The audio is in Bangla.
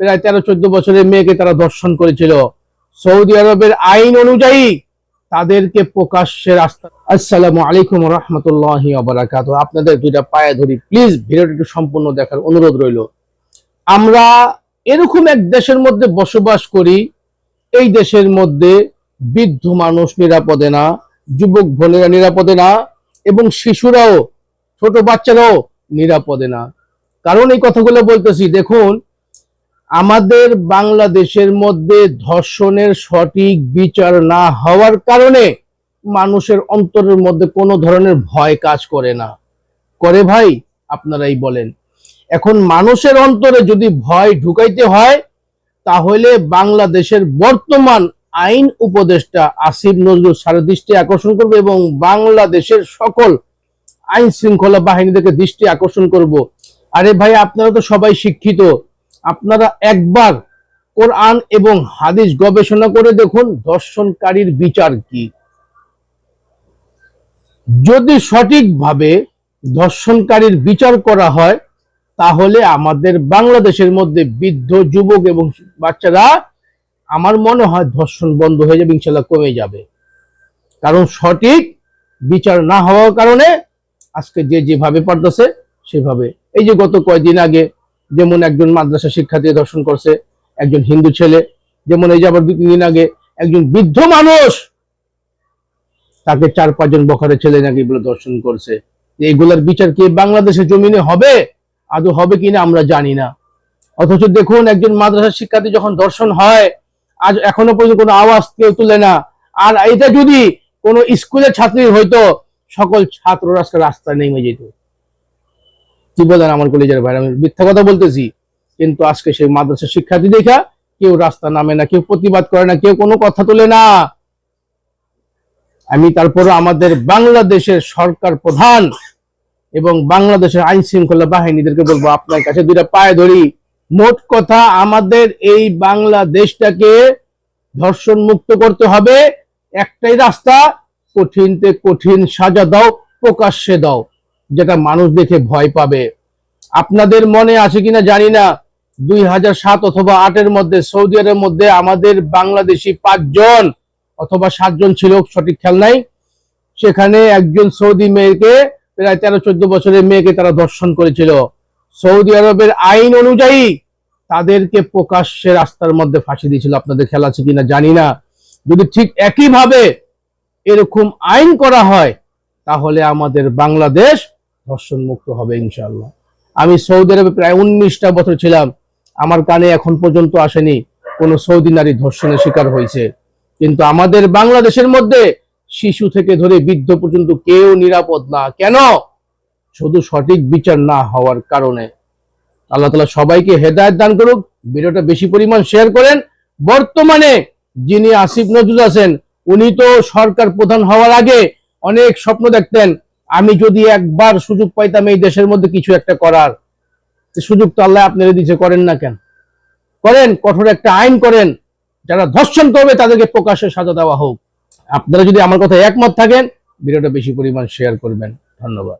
প্রায় তেরো, চোদ্দ বছরের মেয়েকে তারা দর্শন করেছিল। সৌদি আরবের আইন অনুযায়ী তাদেরকে প্রকাশ্যে রাস্তা আসসালামু আলাইকুম রহমতুল্লাহ আবরাকাত আপনাদের দুইটা পায়ে ধরি। প্লিজ, ভিডিওটা একটু সম্পূর্ণ দেখার অনুরোধ রইল। আমরা এরকম এক দেশের মধ্যে বসবাস করি। এই দেশের মধ্যে বৃদ্ধ মানুষ নিরাপদে না, যুবক বোনেরা নিরাপদে না, এবং শিশুরাও, ছোট বাচ্চারাও নিরাপদে না। কারণ এই কথাগুলো বলতেছি, দেখুন আমাদের বাংলাদেশের মধ্যে ধর্ষণের সঠিক বিচার না হওয়ার কারণে মানুষের অন্তরের মধ্যে কোনো ধরনের ভয় কাজ করে না। করে ভাই, আপনারাই বলেন। এখন মানুষের অন্তরে যদি ভয় ঢুকাইতে হয়, তাহলে বাংলাদেশের বর্তমান আইন উপদেষ্টা আসিফ নজরুল সারা দৃষ্টি আকর্ষণ করবে এবং বাংলাদেশের সকল আইন শৃঙ্খলা বাহিনীদেরকে দৃষ্টি আকর্ষণ করব। আরে ভাই, আপনারা তো সবাই শিক্ষিত। আপনারা একবার কোরআন এবং হাদিস গবেষণা করে দেখুন, দর্শনকারীর বিচার কি। যদি সঠিকভাবে ধর্ষণকারীর বিচার করা হয়, তাহলে আমাদের বাংলাদেশের মধ্যে বৃদ্ধ, যুবক এবং বাচ্চারা, আমার মনে হয় ধর্ষণ বন্ধ হয়ে যাবে, ইনশাল্লাহ কমে যাবে। কারণ সঠিক বিচার না হওয়ার কারণে আজকে যে যেভাবে পারতেছে, সেভাবে। এই যে গত কয়েকদিন আগে যেমন একজন মাদ্রাসা শিক্ষার্থী ধর্ষণ করছে, একজন হিন্দু ছেলে, যেমন এই যে আবার দু তিন দিন আগে একজন বৃদ্ধ মানুষ তাকে চার, পাঁচজন বখারের ছেলে নাকি বলে দর্শন করছে। এইগুলার বিচার কি বাংলাদেশের জমিনে হবে? আদৌ হবে কিনা আমরা জানি না। অথচ দেখুন, একজন মাদ্রাসা শিক্ষার্থী যখন দর্শন হয়, আজ এখনও পর্যন্ত কোনো আওয়াজ কেউ তুলে না। আর এটা যদি কোনো স্কুলের ছাত্রী হয়তো সকল ছাত্ররা রাস্তায় নেমে যেত। কি বলেন আমার কলেজের ভাই? আমি মিথ্যা কথা বলতেছি, কিন্তু আজকে সেই মাদ্রাসা শিক্ষার্থী দেখা কেউ রাস্তা নামে না, কেউ প্রতিবাদ করে না, কেউ কোনো কথা তোলে না। আমি তারপরে আমাদের বাংলাদেশের সরকার প্রধান এবং বাংলাদেশের আইন শৃঙ্খলা বাহিনীদেরকে বলব, আপনার কাছে দুইটা পায়ে ধরি। মোট কথা, আমাদের এই বাংলাদেশটাকে ধর্ষণ মুক্ত করতে হবে। একটাই রাস্তা, কঠিনতে কঠিন সাজা দাও, প্রকাশ্যে দাও। যেটা মানুষ দেখে ভয় পাবে। আপনাদের মনে আছে কিনা জানি না। দুই হাজার সাত অথবা আটের মধ্যে, সৌদি আরবের মধ্যে আমাদের বাংলাদেশি পাঁচজন অথবা সাতজন ছিল, সঠিক খেয়াল নাই। সেখানে একজন সৌদি মেয়েকে, প্রায় তেরো চোদ্দ বছরের মেয়েকে তারা দর্শন করেছিল। সৌদি আরবের আইন অনুযায়ী তাদেরকে প্রকাশ্যে রাস্তার মধ্যে ফাঁসি দিয়েছিল। আপনাদের খেয়াল আছে কিনা জানি না। যদি ঠিক একইভাবে এরকম আইন করা হয়, তাহলে আমাদের বাংলাদেশ ধর্ষণ মুক্ত হবে ইনশাল্লাহ আমি সৌদি আরবে প্রায় উনিশটা বছর ছিলাম, আমার কানে এখন পর্যন্ত আসেনি কোনো সৌদি নারী ধর্ষণের শিকার হয়েছে। কিন্তু আমাদের বাংলাদেশের মধ্যে শিশু থেকে ধরে বৃদ্ধ পর্যন্ত কেউ নিরাপদ না। কেন? শুধু সঠিক বিচার না হওয়ার কারণে। আল্লাহ তালা সবাইকে হেদায়ত দান করুক, ভিডিওটা বেশি পরিমাণ শেয়ার করেন। বর্তমানে যিনি আসিফ নজরুল আছেন, উনি তো সরকার প্রধান হওয়ার আগে অনেক স্বপ্ন দেখতেন আমি যদি একবার সুযোগ পাইতাম এই দেশের মধ্যে কিছু একটা করার সুযোগ তো আল্লাহ আপনারা দিচ্ছে করেন না কেন? করেন, কঠোর একটা আইন করেন, যারা ধর্ষণ করবে তাদেরকে প্রকাশ্যে সাজা দেওয়া হোক। আপনারা যদি আমার কথা একমত থাকেন, ভিডিওটা বেশি পরিমাণ শেয়ার করবেন। ধন্যবাদ।